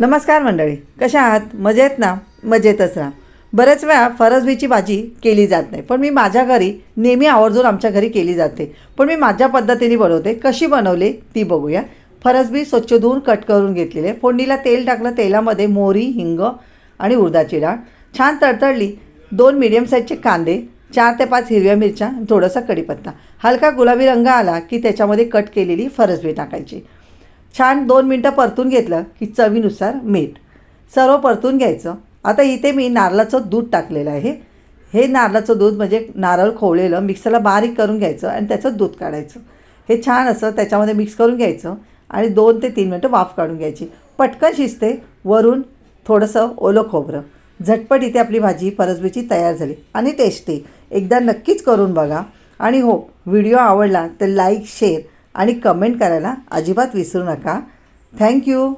नमस्कार मंडळी कशा आहात? मजेत ना? मजेतच राहा. बरेच वेळा फरसबीची भाजी केली जात नाही पण मी माझ्या घरी नेहमी आवर्जून आमच्या घरी केली जाते. पण मी माझ्या पद्धतीने बनवते. कशी बनवली ती बघूया. फरसबी स्वच्छ धुवून कट करून घेतलेले. फोडणीला तेल टाकलं. तेलामध्ये मोहरी हिंग आणि उडदाची डाळ. छान तडतडली. दोन मिडियम साईजचे कांदे चार ते पाच हिरव्या मिरच्या थोडासा कढीपत्ता. हलका गुलाबी रंग आला की त्याच्यामध्ये कट केलेली फरसबी टाकायची. छान दोन मिनटं परतून घेतलं की चवीनुसार मीठ. सर्व परतून घ्यायचं. आता इथे मी नारळाचं दूध टाकलेलं आहे. हे नारळाचं दूध म्हणजे नारळ खोवलेलं मिक्सरला बारीक करून घ्यायचं आणि त्याचं दूध काढायचं. हे छान असं त्याच्यामध्ये मिक्स करून घ्यायचं आणि दोन ते तीन मिनटं वाफ काढून घ्यायची. पटकन शिजते वरून थोडंसं ओलं खोबरं. झटपट इथे आपली भाजी परसबीची तयार झाली आणि टेस्टी एकदा नक्कीच करून बघा. आणि हो व्हिडिओ आवडला तर लाईक शेअर आणि कमेंट करायला अजिबात विसरू नका. थँक्यू